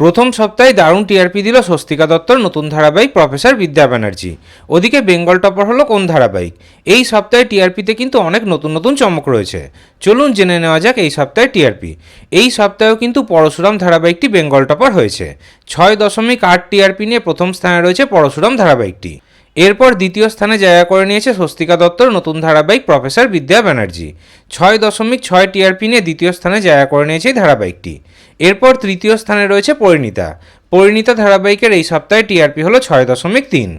প্রথম সপ্তাহে দারুণ টিআরপি দিল স্বস্তিকা দত্তর, নতুন ধারাবাহিক প্রফেসর বিদ্যা ব্যানার্জি। ওদিকে বেঙ্গল টপার হলো কোন ধারাবাহিক? এই সপ্তাহে টিআরপিতে কিন্তু অনেক নতুন নতুন চমক রয়েছে। চলুন জেনে নেওয়া যাক এই সপ্তাহে টিআরপি। এই সপ্তাহেও কিন্তু পরশুরাম ধারাবাহিকটি বেঙ্গল টপার হয়েছে। ছয় দশমিক আট টিআরপি নিয়ে প্রথম স্থানে রয়েছে পরশুরাম ধারাবাহিকটি। এরপর দ্বিতীয় স্থানে জায়গা করে নিয়েছে স্বস্তিকা দত্তর, নতুন ধারাবাহিক প্রফেসর বিদ্যা ব্যানার্জি। ছয় দশমিক ছয় টিআরপি নিয়ে দ্বিতীয় স্থানে জায়গা করে নিয়েছে এই ধারাবাহিকটি। এরপর তৃতীয় স্থানে রয়েছে পরিণীতা। পরিণীতা ধারাবাহিকের এই সপ্তাহে টিআরপি হলো ছয় দশমিক তিন।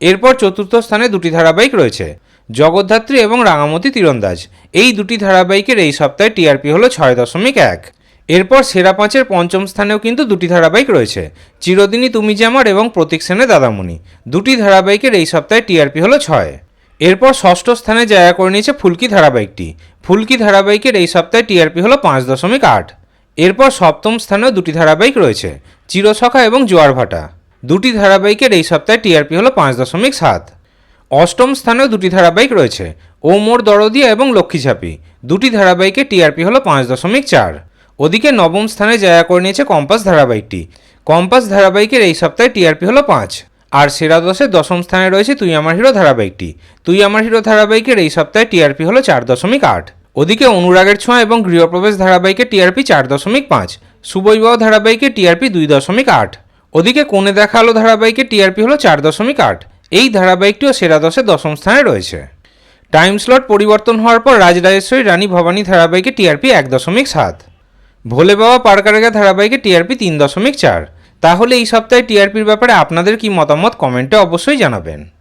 এরপর চতুর্থ স্থানে দুটি ধারাবাহিক রয়েছে, জগদ্ধাত্রী এবং রাঙামতি তীরন্দাজ। এই দুটি ধারাবাহিকের এই সপ্তাহে টিআরপি হলো ছয় দশমিক এক। এরপর সেরা পাঁচের পঞ্চম স্থানেও কিন্তু দুটি ধারাবাহিক রয়েছে। চিরদিনই তুমি যে আমার এবং প্রতীক সেনের দাদামণি। দুটি ধারাবাহিকের এই সপ্তাহে টিআরপি হলো ছয়। এরপর ষষ্ঠ স্থানে জায়গা করে নিয়েছে ফুলকি ধারাবাহিকটি। ফুলকি ধারাবাহিকের এই সপ্তাহে টিআরপি হলো পাঁচ দশমিক আট। এরপর সপ্তম স্থানেও দুটি ধারাবাহিক রয়েছে, চিরসখা এবং জোয়ার ভাটা দুটি ধারাবাহিকের এই সপ্তাহে টিআরপি হলো পাঁচ দশমিক সাত। অষ্টম স্থানেও দুটি ধারাবাহিক রয়েছে, ও মোর দরদিয়া এবং লক্ষ্মীঝাপি দুটি ধারাবাহিকে টিআরপি হলো পাঁচ দশমিক চার। ওদিকে নবম স্থানে জায়গা করে নিয়েছে কম্পাস ধারাবাহিকটি। কম্পাস ধারাবাহিকের এই সপ্তাহে টিআরপি হলো পাঁচ। আর সেরা দশের দশম স্থানে রয়েছে তুই আমার হিরো ধারাবাহিকটি। তুই আমার হিরো ধারাবাহিকের এই সপ্তাহে টিআরপি হলো চার দশমিক আট। ওদিকে অনুরাগের ছোঁয়া এবং গৃহপ্রবেশ ধারাবাহিকের টিআরপি চার দশমিক পাঁচ। সুবৈবাহ ধারাবাহিকের টিআরপি দুই দশমিক আট। ওদিকে কোণে দেখা আলো ধারাবাহিকের টিআরপি হলো চার দশমিক আট। এই ধারাবাহিকটিও সেরা দশের দশম স্থানে রয়েছে। টাইম স্লট পরিবর্তন হওয়ার পর রাজরাজেশ্বরী, রানী ভবানী ধারাবাহিকে টিআরপি এক দশমিক সাত। ভোলে বাবা পারকারেগা ধারাবাহিকে টিআরপি তিন দশমিক চার। তাহলে এই সপ্তাহে টিআরপির ব্যাপারে আপনাদের কি মতামত কমেন্টে অবশ্যই জানাবেন।